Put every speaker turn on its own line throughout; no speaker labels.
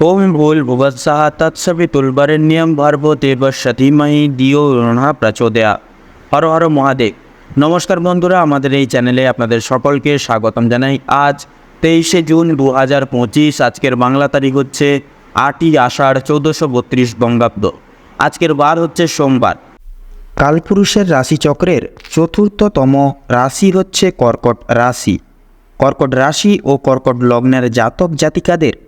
ওম ভুল ভুবৎসাহ নিয়ম ভর্ব দেব সতীময়ী দিও রণা প্রচোদয়া। হর হর মহাদেব। নমস্কার বন্ধুরা, আমাদের এই চ্যানেলে আপনাদের সকলকে স্বাগতম জানাই। আজ তেইশে জুন দু হাজার পঁচিশ, আজকের বাংলা তারিখ হচ্ছে আটই আষাঢ় চৌদ্দশো বত্রিশ বঙ্গাব্দ। আজকের বার হচ্ছে সোমবার।
কালপুরুষের রাশিচক্রের চতুর্থতম রাশি হচ্ছে কর্কট রাশি। কর্কট রাশি ও কর্কট লগ্নের জাতক জাতিকাদের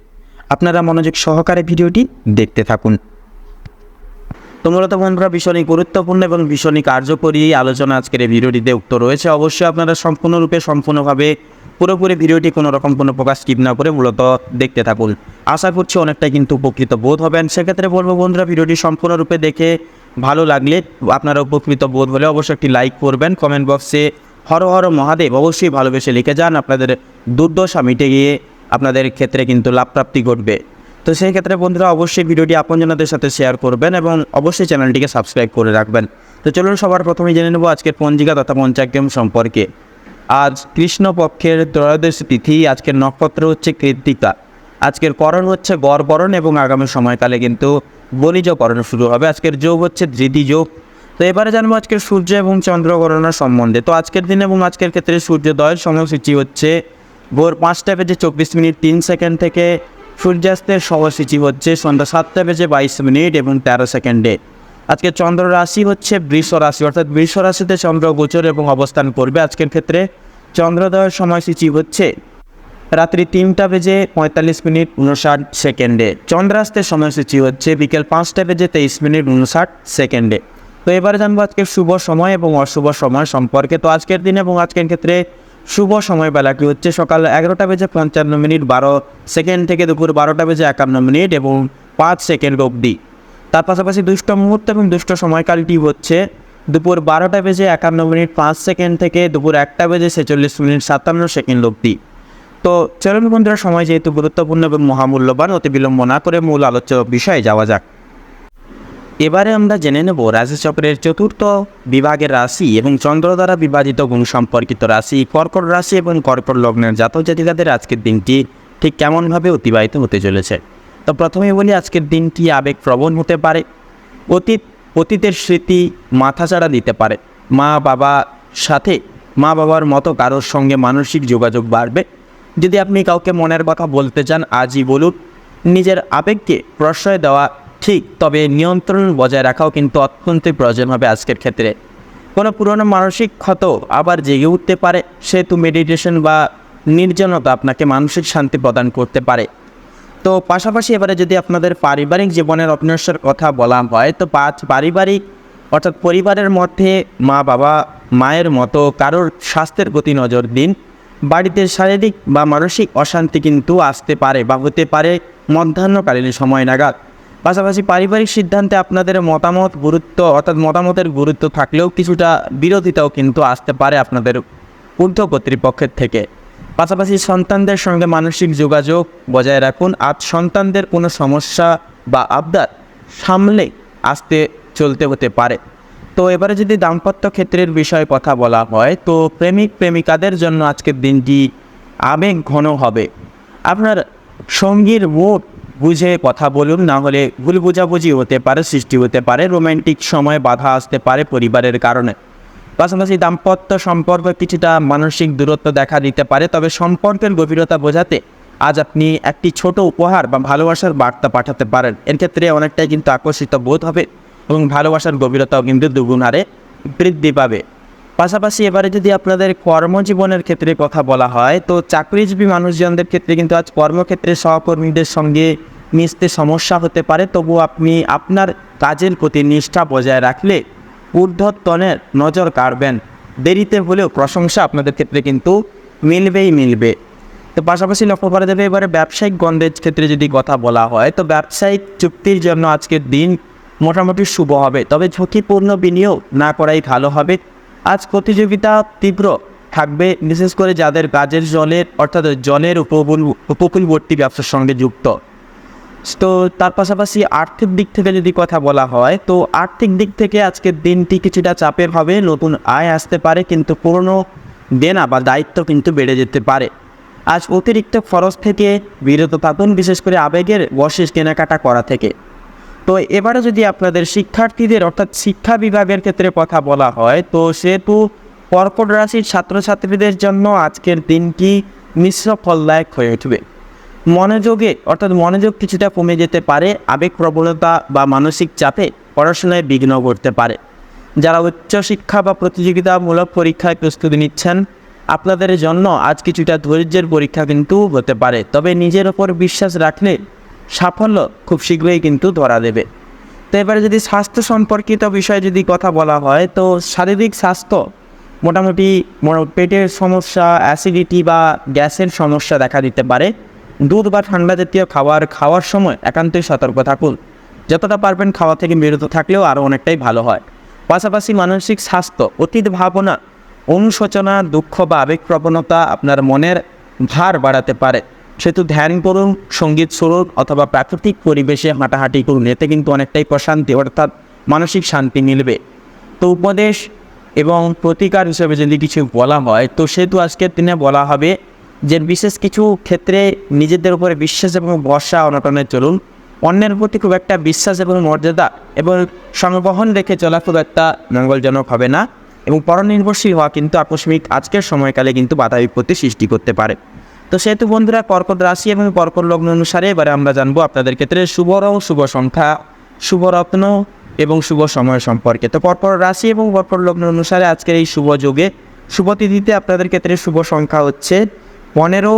আপনারা মনোযোগ সহকারে ভিডিওটি দেখতে থাকুন।
তো মূলত বন্ধুরা ভীষণই গুরুত্বপূর্ণ এবং ভীষণই কার্যকরী আলোচনা আজকের এই ভিডিওটিতে উক্ত রয়েছে। অবশ্যই আপনারা সম্পূর্ণরূপে, সম্পূর্ণভাবে পুরোপুরি ভিডিওটি কোনো রকম কোনো প্রকাশ স্কিপ না করে মূলত দেখতে থাকুন। আশা করছি অনেকটাই কিন্তু উপকৃত বোধ হবেন। সেক্ষেত্রে বলব বন্ধুরা, ভিডিওটি সম্পূর্ণরূপে দেখে ভালো লাগলে আপনারা উপকৃত বোধ হলে অবশ্যই একটি লাইক করবেন। কমেন্ট বক্সে হর হর মহাদেব অবশ্যই ভালোবেসে লিখে যান। আপনাদের দুর্দশা মিটে গিয়ে আপনাদের ক্ষেত্রে কিন্তু লাভপ্রাপ্তি ঘটবে। তো সেই ক্ষেত্রে বন্ধুরা অবশ্যই ভিডিওটি আপনজনদের সাথে শেয়ার করবেন এবং অবশ্যই চ্যানেলটিকে সাবস্ক্রাইব করে রাখবেন। তো চলুন সবার প্রথমে জেনে নেব আজকের পঞ্জিকা তথা পঞ্চাগ্রাম সম্পর্কে। আজ কৃষ্ণপক্ষের ত্রয়োদশী তিথি, আজকের নক্ষত্র হচ্ছে কৃত্তিকা। আজকের করণ হচ্ছে গড়বরণ এবং আগামী সময়কালে কিন্তু বণিজকরণ শুরু হবে। আজকের যোগ হচ্ছে ধৃতি যোগ। তো এবারে জানব আজকের সূর্য এবং চন্দ্র গণনা সম্বন্ধে। তো আজকের দিন এবং আজকের ক্ষেত্রে সূর্যোদয়ের সময়সূচি হচ্ছে ভোর পাঁচটা বেজে চব্বিশ মিনিট তিন সেকেন্ড থেকে সূর্যাস্তের সময়সূচি হচ্ছে সন্ধ্যা সাতটা বেজে বাইশ মিনিট এবং তেরো সেকেন্ডে। আজকে চন্দ্র রাশি হচ্ছে বৃষ রাশি, অর্থাৎ বৃষ রাশিতে চন্দ্র গোচর এবং অবস্থান করবে। আজকের ক্ষেত্রে চন্দ্রোদয়ের সময়সূচি হচ্ছে রাত্রি তিনটা বেজে পঁয়তাল্লিশ মিনিট উনষাট সেকেন্ডে। চন্দ্রাস্তের সময়সূচি হচ্ছে বিকেল পাঁচটা বেজে তেইশ মিনিট উনষাট সেকেন্ডে। তো এবারে জানব আজকের শুভ সময় এবং অশুভ সময় সম্পর্কে। তো আজকের দিন এবং আজকের ক্ষেত্রে শুভ সময় বেলাটি হচ্ছে সকাল এগারোটা বেজে পঞ্চান্ন মিনিট বারো সেকেন্ড থেকে দুপুর বারোটা বেজে একান্ন মিনিট এবং পাঁচ সেকেন্ড অবধি। তার পাশাপাশি দুষ্ট মুহূর্ত এবং দুষ্ট সময়কালটি হচ্ছে দুপুর বারোটা বেজে একান্ন মিনিট পাঁচ সেকেন্ড থেকে দুপুর একটা বেজে ছেচল্লিশ মিনিট সাতান্ন সেকেন্ড অবধি। তো চলুন বন্ধুরা, সময় যেহেতু গুরুত্বপূর্ণ এবং মহামূল্যবান, অতি বিলম্ব না করে মূল আলোচ্য বিষয়ে যাওয়া যাক। এবারে আমরা জেনে নেব রাশিচক্রের চতুর্থ বিভাগের রাশি এবং চন্দ্র দ্বারা বিভাজিত গুণ সম্পর্কিত রাশি, কর্কট রাশি এবং কর্কট লগ্নের জাতক জাতিকাদের আজকের দিনটি ঠিক কেমনভাবে অতিবাহিত হতে চলেছে। তো প্রথমে বলি, আজকের দিনটি আবেগপ্রবণ হতে পারে, অতীত, অতীতের স্মৃতি মাথাচাড়া দিতে পারে। মা বাবা সাথে, মা বাবার মতো কারোর সঙ্গে মানসিক যোগাযোগ বাড়বে। যদি আপনি কাউকে মনের কথা বলতে চান, আজই বলুন, নিজের আবেগকে প্রশ্রয় দেওয়া ঠিক, তবে নিয়ন্ত্রণ বজায় রাখাও কিন্তু অত্যন্তই প্রয়োজন হবে আজকের ক্ষেত্রে। কোনো পুরনো মানসিক ক্ষত আবার জেগে উঠতে পারে, সেহেতু মেডিটেশন বা নির্জনতা আপনাকে মানসিক শান্তি প্রদান করতে পারে। তো পাশাপাশি এবারে যদি আপনাদের পারিবারিক জীবনের অবিনশ্বর কথা বলা হয়, তো পাঁচ পারিবারিক অর্থাৎ পরিবারের মধ্যে মা, বাবা, মায়ের মতো কারোর স্বাস্থ্যের প্রতি নজর দিন। বাড়িতে শারীরিক বা মানসিক অশান্তি কিন্তু আসতে পারে বা হতে পারে মধ্যাহ্নকালীন সময় নাগাদ। পাশাপাশি পারিবারিক সিদ্ধান্তে আপনাদের মতামত, গুরুত্ব, অর্থাৎ মতামতের গুরুত্ব থাকলেও কিছুটা বিরোধিতাও কিন্তু আসতে পারে আপনাদের ঊর্ধ্ব কর্তৃপক্ষের থেকে। পাশাপাশি সন্তানদের সঙ্গে মানসিক যোগাযোগ বজায় রাখুন। আর সন্তানদের কোনো সমস্যা বা আবদার সামলে আসতে চলতে হতে পারে। তো এবারে যদি দাম্পত্য ক্ষেত্রের বিষয়ে কথা বলা হয়, তো প্রেমিক, প্রেমিকাদের জন্য আজকের দিনটি আবেগ ঘন হবে। আপনার সঙ্গীর মুড বুঝে কথা বলুন, না হলে ভুল বোঝাবুঝি হতে পারে, সৃষ্টি হতে পারে রোমান্টিক সময় বাধা আসতে পারে পরিবারের কারণে। পাশাপাশি দাম্পত্য সম্পর্ক কিছুটা মানসিক দূরত্ব দেখা দিতে পারে, তবে সম্পর্কের গভীরতা বোঝাতে আজ আপনি একটি ছোট উপহার বা ভালোবাসার বার্তা পাঠাতে পারেন। এর ক্ষেত্রে অনেকটাই কিন্তু আকর্ষিত বোধ হবে এবং ভালোবাসার গভীরতাও কিন্তু দুগুণ হারে বৃদ্ধি পাবে। পাশাপাশি এবারে যদি আপনাদের কর্মজীবনের ক্ষেত্রে কথা বলা হয়, তো চাকরিজীবী মানুষজনদের ক্ষেত্রে কিন্তু আজ কর্মক্ষেত্রে সহকর্মীদের সঙ্গে মিশতে সমস্যা হতে পারে তবু আপনি আপনার কাজের প্রতি নিষ্ঠা বজায় রাখলে ঊর্ধ্বতনের নজর কাড়বেন। দেরিতে হলেও প্রশংসা আপনাদের ক্ষেত্রে কিন্তু মিলবেই মিলবে। তো পাশাপাশি লক্ষ্য করা যাবে, এবারে ব্যবসায়িক গন্ধের ক্ষেত্রে যদি কথা বলা হয়, তো ব্যবসায়িক চুক্তির জন্য আজকের দিন মোটামুটি শুভ হবে। তবে ঝুঁকিপূর্ণ বিনিয়োগ না করাই ভালো হবে। আজ প্রতিযোগিতা তীব্র থাকবে, বিশেষ করে যাদের কাজের জলের, অর্থাৎ জলের উপকূল, উপকূলবর্তী ব্যবসার সঙ্গে যুক্ত। তো তার পাশাপাশি আর্থিক দিক থেকে যদি কথা বলা হয়, তো আর্থিক দিক থেকে আজকের দিনটি কিছুটা চাপের হবে, নতুন আয় আসতে পারে, কিন্তু পুরনো দেনা বা দায়িত্ব কিন্তু বেড়ে যেতে পারে। আজ অতিরিক্ত খরচ থেকে বিরত থাকুন, বিশেষ করে আবেগের বশেষ কেনাকাটা করা থেকে। তো এবারে যদি আপনাদের শিক্ষার্থীদের, অর্থাৎ শিক্ষা বিভাগের ক্ষেত্রে কথা বলা হয়, তো সেহেতু কর্কট রাশির ছাত্রছাত্রীদের জন্য আজকের দিনটি মিশ্র ফলদায়ক হয়ে উঠবে। মনোযোগে, অর্থাৎ মনোযোগ কিছুটা কমে যেতে পারে, আবেগ প্রবণতা বা মানসিক চাপে পড়াশোনায় বিঘ্ন করতে পারে। যারা উচ্চশিক্ষা বা প্রতিযোগিতামূলক পরীক্ষায় প্রস্তুতি নিচ্ছেন, আপনাদের জন্য আজ কিছুটা ধৈর্যের পরীক্ষা কিন্তু হতে পারে, তবে নিজের ওপর বিশ্বাস রাখলে সাফল্য খুব শীঘ্রই কিন্তু ধরা দেবে। তো এবারে যদি স্বাস্থ্য সম্পর্কিত বিষয়ে যদি কথা বলা হয়, তো শারীরিক স্বাস্থ্য মোটামুটি পেটের সমস্যা অ্যাসিডিটি বা গ্যাসের সমস্যা দেখা দিতে পারে। দুধ বা ঠান্ডা জাতীয় খাবার খাওয়ার সময় একান্তই সতর্ক থাকুন। যতটা পারবেন খাওয়া থেকে বিরত থাকলেও আরও অনেকটাই ভালো হয়। পাশাপাশি মানসিক স্বাস্থ্য, অতীত ভাবনা, অনুশোচনা, দুঃখ বা আবেগ প্রবণতা আপনার মনের ভার বাড়াতে পারে। সেহেতু ধ্যান করুন, সংগীত শুনুন অথবা প্রাকৃতিক পরিবেশে হাঁটাহাঁটি করুন, এতে কিন্তু অনেকটাই প্রশান্তি অর্থাৎ মানসিক শান্তি মিলবে। তো উপদেশ এবং প্রতিকার হিসেবে যদি কিছু বলা হয়, তো সেহেতু আজকের দিনে বলা হবে যে বিশেষ কিছু ক্ষেত্রে নিজেদের উপরে বিশ্বাস এবং ভরসা অনটনে চলুন। অন্যের প্রতি খুব একটা বিশ্বাস এবং মর্যাদা এবং সংবহন রেখে চলা খুব একটা মঙ্গলজনক হবে না এবং পরনির্ভরশীল হওয়া কিন্তু আকস্মিক আজকের সময়কালে কিন্তু বাধা বিপত্তি সৃষ্টি করতে পারে। তো সেহেতু বন্ধুরা কর্কট রাশি এবং কর্কট লগ্ন অনুসারে এবারে আমরা জানব আপনাদের ক্ষেত্রে শুভ রং শুভ সংখ্যা, শুভ রত্ন এবং শুভ সময় সম্পর্কে। তো পরপর রাশি এবং পরপর লগ্ন অনুসারে আজকের এই শুভ যোগে শুভ তিথিতে আপনাদের ক্ষেত্রে শুভ সংখ্যা হচ্ছে পনেরো,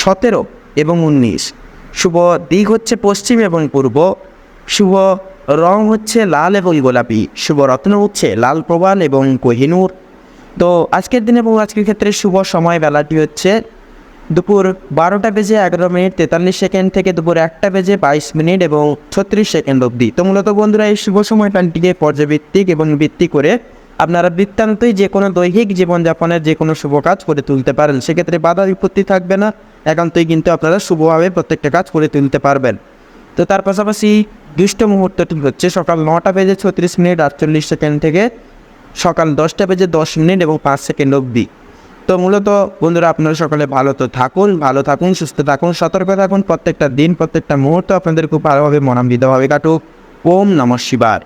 সতেরো এবং উনিশ। শুভ দিক হচ্ছে পশ্চিম এবং পূর্ব। শুভ রং হচ্ছে লাল এবং গোলাপি। শুভ রত্ন হচ্ছে লাল প্রবাল এবং কোহিনুর তো আজকের দিনে এবং আজকের ক্ষেত্রে শুভ সময় বেলাটি হচ্ছে দুপুর বারোটা বেজে এগারো মিনিট তেতাল্লিশ সেকেন্ড থেকে দুপুর একটা বেজে বাইশ মিনিট এবং ছত্রিশ সেকেন্ড অবধি। তো মূলত বন্ধুরা, এই শুভ সময়টানটিকে পর্যবেত্তিক এবং ভিত্তি করে আপনারা বৃত্তান্তই যে কোনো দৈহিক জীবনযাপনের যে কোনো শুভ কাজ করে তুলতে পারেন। সেক্ষেত্রে বাধা বিপত্তি থাকবে না, একান্তই কিন্তু আপনারা শুভভাবে প্রত্যেকটা কাজ করে তুলতে পারবেন। তো তার পাশাপাশি দুষ্ট মুহূর্তটি হচ্ছে সকাল নটা বেজে ছত্রিশ মিনিট আটচল্লিশ সেকেন্ড থেকে সকাল দশটা বেজে দশ মিনিট এবং পাঁচ সেকেন্ড অবধি। তো মূলত বন্ধুরা আপনারা সকলে ভালো তো থাকুন, ভালো থাকুন, সুস্থ থাকুন, সতর্ক থাকুন। প্রত্যেকটা দিন, প্রত্যেকটা মুহূর্ত আপনাদের খুব ভালোভাবে মনান্বিতভাবে কাটুক। ওম নমঃ শিবায়।